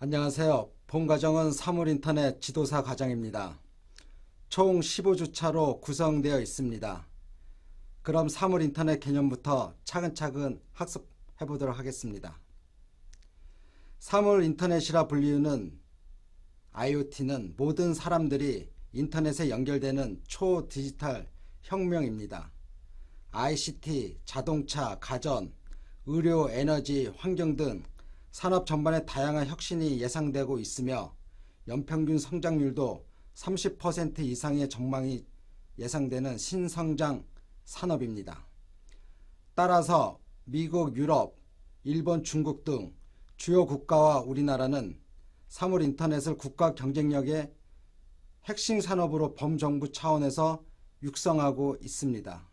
안녕하세요. 본 과정은 사물인터넷 지도사 과정입니다. 총 15주차로 구성되어 있습니다. 그럼 사물인터넷 개념부터 차근차근 학습해 보도록 하겠습니다. 사물인터넷이라 불리우는 IoT는 모든 사람들이 인터넷에 연결되는 초디지털 혁명입니다. ICT, 자동차, 가전, 의료, 에너지, 환경 등 산업 전반에 다양한 혁신이 예상되고 있으며 연평균 성장률도 30% 이상의 전망이 예상되는 신성장 산업입니다. 따라서 미국, 유럽, 일본, 중국 등 주요 국가와 우리나라는 사물 인터넷을 국가 경쟁력의 핵심 산업으로 범정부 차원에서 육성하고 있습니다.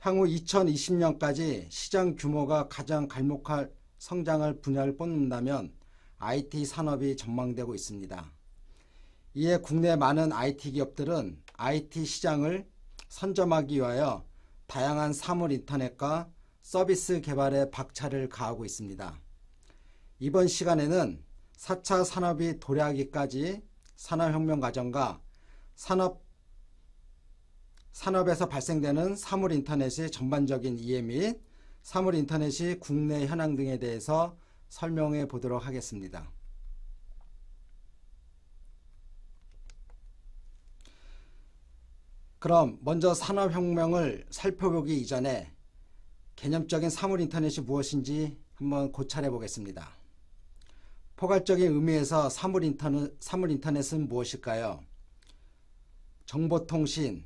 향후 2020년까지 시장 규모가 가장 갈목할 성장할 분야를 뽑는다면 IT 산업이 전망되고 있습니다. 이에 국내 많은 IT 기업들은 IT 시장을 선점하기 위하여 다양한 사물 인터넷과 서비스 개발에 박차를 가하고 있습니다. 이번 시간에는 4차 산업이 도래하기까지 산업혁명 과정과 산업 산업에서 발생되는 사물 인터넷의 전반적인 이해 및 사물 인터넷이 국내 현황 등에 대해서 설명해 보도록 하겠습니다. 그럼 먼저 산업혁명을 살펴보기 이전에 개념적인 사물 인터넷이 무엇인지 한번 고찰해 보겠습니다. 포괄적인 의미에서 사물 인터넷, 사물 인터넷은 무엇일까요? 정보통신,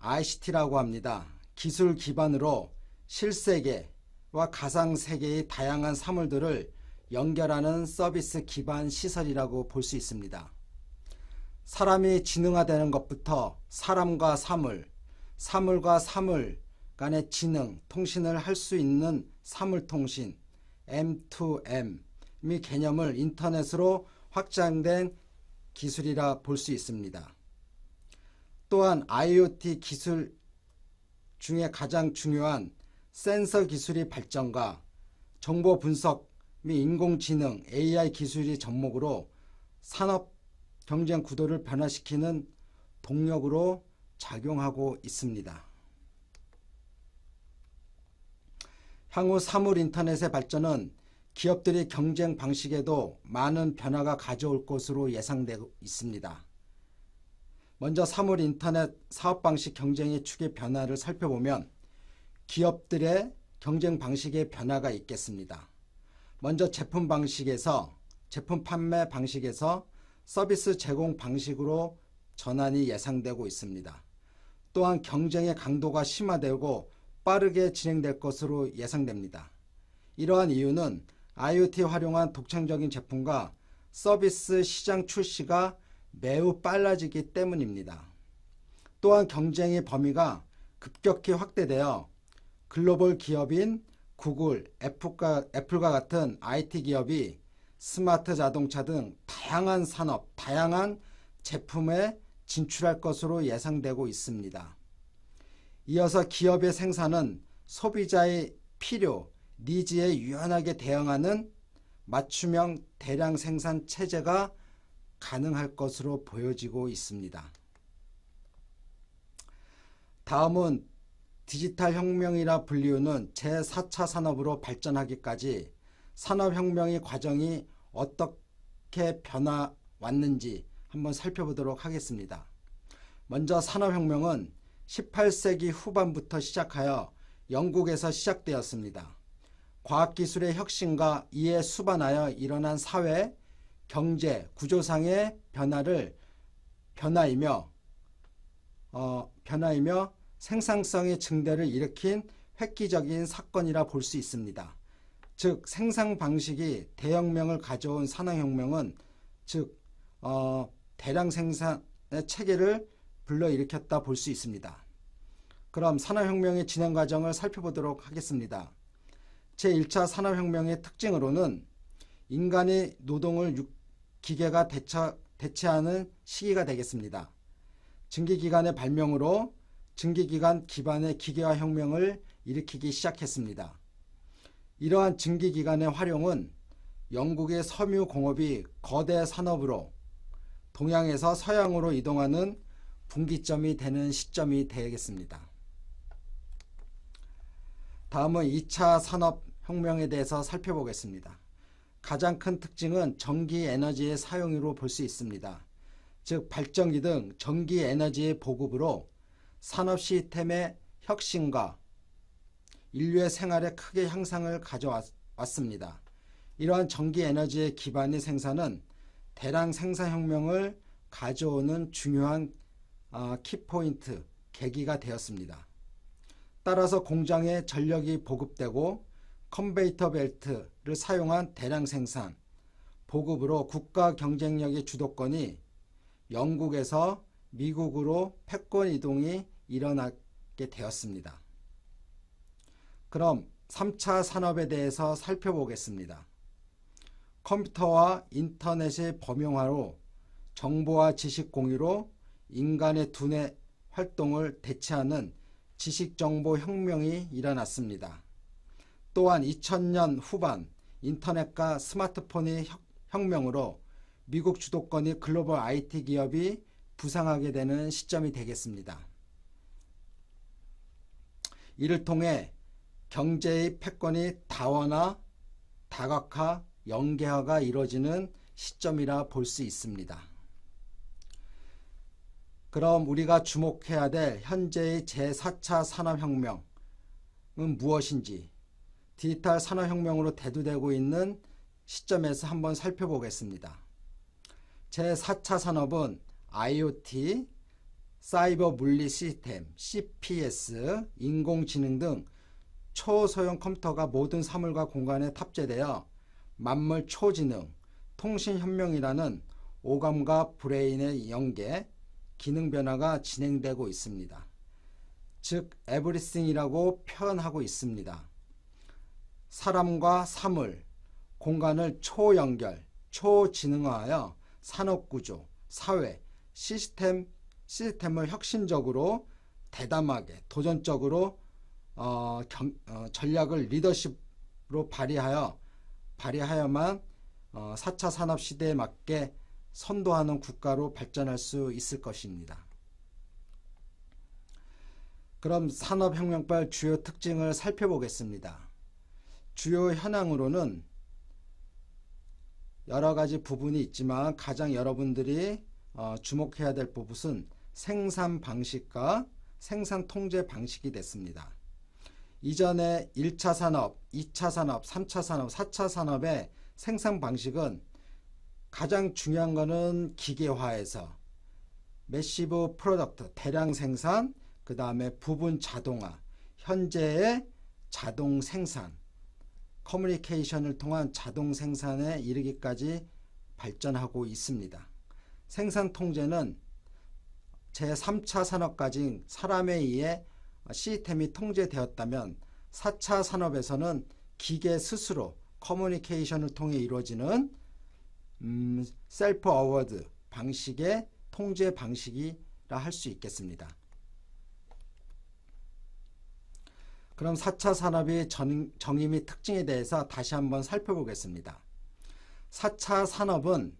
ICT라고 합니다. 기술 기반으로 실세계와 가상세계의 다양한 사물들을 연결하는 서비스 기반 시설이라고 볼 수 있습니다. 사람이 지능화되는 것부터 사람과 사물, 사물과 사물 간의 지능, 통신을 할 수 있는 사물통신, M2M의 개념을 인터넷으로 확장된 기술이라 볼 수 있습니다. 또한 IoT 기술 중에 가장 중요한 센서 기술의 발전과 정보 분석 및 인공지능 AI 기술이 접목으로 산업 경쟁 구도를 변화시키는 동력으로 작용하고 있습니다. 향후 사물 인터넷의 발전은 기업들의 경쟁 방식에도 많은 변화가 가져올 것으로 예상되고 있습니다. 먼저 사물 인터넷 사업 방식 경쟁의 축의 변화를 살펴보면 기업들의 경쟁 방식의 변화가 있겠습니다. 먼저 제품 방식에서 제품 판매 방식에서 서비스 제공 방식으로 전환이 예상되고 있습니다. 또한 경쟁의 강도가 심화되고 빠르게 진행될 것으로 예상됩니다. 이러한 이유는 IoT 활용한 독창적인 제품과 서비스 시장 출시가 매우 빨라지기 때문입니다. 또한 경쟁의 범위가 급격히 확대되어 글로벌 기업인 구글, 애플과, 애플과 같은 IT 기업이 스마트 자동차 등 다양한 산업, 다양한 제품에 진출할 것으로 예상되고 있습니다. 이어서 기업의 생산은 소비자의 필요, 니즈에 유연하게 대응하는 맞춤형 대량 생산 체제가 가능할 것으로 보여지고 있습니다. 다음은 디지털 혁명이라 불리우는 제4차 산업으로 발전하기까지 산업혁명의 과정이 어떻게 변화왔는지 한번 살펴보도록 하겠습니다. 먼저 산업혁명은 18세기 후반부터 시작하여 영국에서 시작되었습니다. 과학기술의 혁신과 이에 수반하여 일어난 사회, 경제, 구조상의 변화를 변화이며 어, 변화이며 생산성의 증대를 일으킨 획기적인 사건이라 볼 수 있습니다. 즉 생산 방식이 대혁명을 가져온 산업혁명은 즉 어, 대량 생산의 체계를 불러일으켰다 볼 수 있습니다. 그럼 산업혁명의 진행 과정을 살펴보도록 하겠습니다. 제1차 산업혁명의 특징으로는 인간의 노동을 기계가 대처, 대체하는 시기가 되겠습니다. 증기기관의 발명으로 증기기관 기반의 기계화 혁명을 일으키기 시작했습니다. 이러한 증기기관의 활용은 영국의 섬유 공업이 거대 산업으로 동양에서 서양으로 이동하는 분기점이 되는 시점이 되겠습니다. 다음은 2차 산업혁명에 대해서 살펴보겠습니다. 가장 큰 특징은 전기 에너지의 사용으로 볼 수 있습니다. 즉 발전기 등 전기 에너지의 보급으로 산업 시스템의 혁신과 인류의 생활에 크게 향상을 가져왔습니다. 이러한 전기 에너지의 기반의 생산은 대량 생산혁명을 가져오는 중요한 아, 키포인트, 계기가 되었습니다. 따라서 공장에 전력이 보급되고 컨베이터 벨트를 사용한 대량 생산, 보급으로 국가 경쟁력의 주도권이 영국에서 미국으로 패권 이동이 일어나게 되었습니다. 그럼 3차 산업에 대해서 살펴보겠습니다. 컴퓨터와 인터넷의 범용화로 정보와 지식 공유로 인간의 두뇌 활동을 대체하는 지식정보 혁명이 일어났습니다. 또한 2000년 후반 인터넷과 스마트폰의 혁명으로 미국 주도권이 글로벌 IT 기업이 부상하게 되는 시점이 되겠습니다. 이를 통해 경제의 패권이 다원화, 다각화, 연계화가 이루어지는 시점이라 볼 수 있습니다. 그럼 우리가 주목해야 될 현재의 제4차 산업혁명은 무엇인지 디지털 산업혁명으로 대두되고 있는 시점에서 한번 살펴보겠습니다. 제4차 산업은 IoT, 사이버 물리 시스템, CPS, 인공지능 등 초소형 컴퓨터가 모든 사물과 공간에 탑재되어 만물 초지능, 통신혁명이라는 오감과 브레인의 연계, 기능 변화가 진행되고 있습니다. 즉 에브리싱이라고 표현하고 있습니다. 사람과 사물, 공간을 초연결, 초지능화하여 산업구조, 사회, 시스템, 시스템을 혁신적으로 대담하게 도전적으로 어, 경, 어, 전략을 리더십으로 발휘하여 발휘하여만 어, 4차 산업 시대에 맞게 선도하는 국가로 발전할 수 있을 것입니다. 그럼 산업혁명발 주요 특징을 살펴보겠습니다. 주요 현황으로는 여러 가지 부분이 있지만 가장 여러분들이 어, 주목해야 될 부분은 생산 방식과 생산 통제 방식이 됐습니다. 이전에 1차 산업, 2차 산업, 3차 산업, 4차 산업의 생산 방식은 가장 중요한 것은 기계화에서 매시브 프로덕트 대량 생산 그 다음에 부분 자동화 현재의 자동 생산 커뮤니케이션을 통한 자동 생산에 이르기까지 발전하고 있습니다. 생산 통제는 제3차 산업까지 사람에 의해 시스템이 통제되었다면 4차 산업에서는 기계 스스로 커뮤니케이션을 통해 이루어지는 음, 셀프 어워드 방식의 통제 방식이라 할 수 있겠습니다. 그럼 4차 산업의 정, 정의 및 특징에 대해서 다시 한번 살펴보겠습니다. 4차 산업은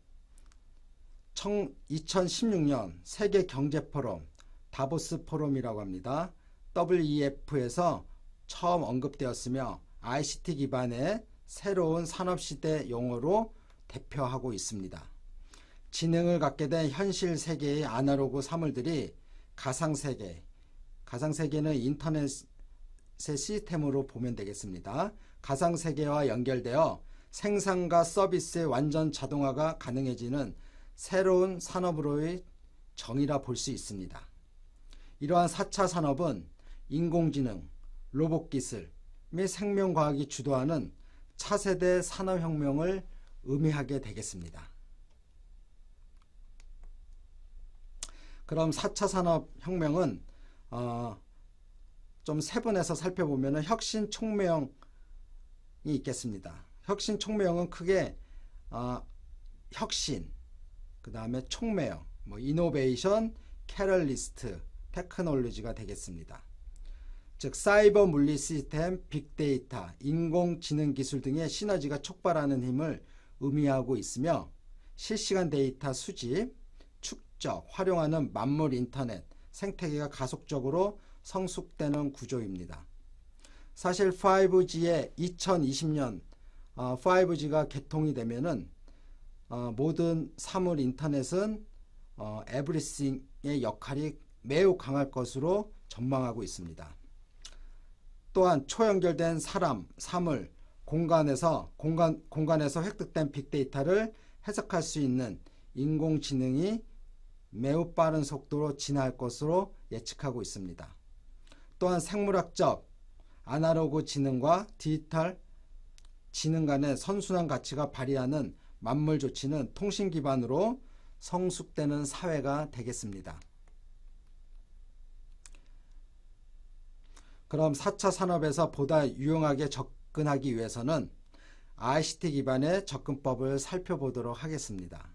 2016년 세계 경제 포럼 다보스 포럼이라고 합니다. WEF에서 처음 언급되었으며 ICT 기반의 새로운 산업시대 용어로 대표하고 있습니다. 지능을 갖게 된 현실 세계의 아날로그 사물들이 가상세계, 가상세계는 인터넷의 시스템으로 보면 되겠습니다. 가상세계와 연결되어 생산과 서비스의 완전 자동화가 가능해지는 새로운 산업으로의 정의라 볼 수 있습니다. 이러한 4차 산업은 인공지능, 로봇기술 및 생명과학이 주도하는 차세대 산업혁명을 의미하게 되겠습니다. 그럼 4차 산업혁명은 어, 좀 세분해서 살펴보면 혁신 촉매형이 있겠습니다. 혁신 촉매형은 크게 어, 혁신, 그 다음에 촉매형, 뭐 이노베이션, 캐럴리스트, 테크놀로지가 되겠습니다. 즉 사이버 물리 시스템, 빅데이터, 인공지능 기술 등의 시너지가 촉발하는 힘을 의미하고 있으며 실시간 데이터 수집, 축적, 활용하는 만물 인터넷 생태계가 가속적으로 성숙되는 구조입니다. 사실 5G의 2020년 5G가 개통이 되면은 어, 모든 사물 인터넷은 어, 에브리싱의 역할이 매우 강할 것으로 전망하고 있습니다. 또한 초연결된 사람, 사물, 공간에서 공간 공간에서 획득된 빅데이터를 해석할 수 있는 인공지능이 매우 빠른 속도로 진화할 것으로 예측하고 있습니다. 또한 생물학적 아날로그 지능과 디지털 지능 간의 선순환 가치가 발휘하는 만물 조치는 통신 기반으로 성숙되는 사회가 되겠습니다. 그럼 4차 산업에서 보다 유용하게 접근하기 위해서는 ICT 기반의 접근법을 살펴보도록 하겠습니다.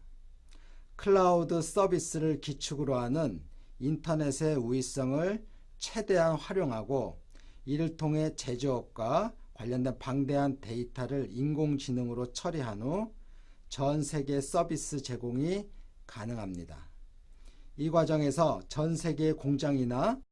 클라우드 서비스를 기축으로 하는 인터넷의 우위성을 최대한 활용하고 이를 통해 제조업과 관련된 방대한 데이터를 인공지능으로 처리한 후 전 세계 서비스 제공이 가능합니다. 이 과정에서 전 세계의 공장이나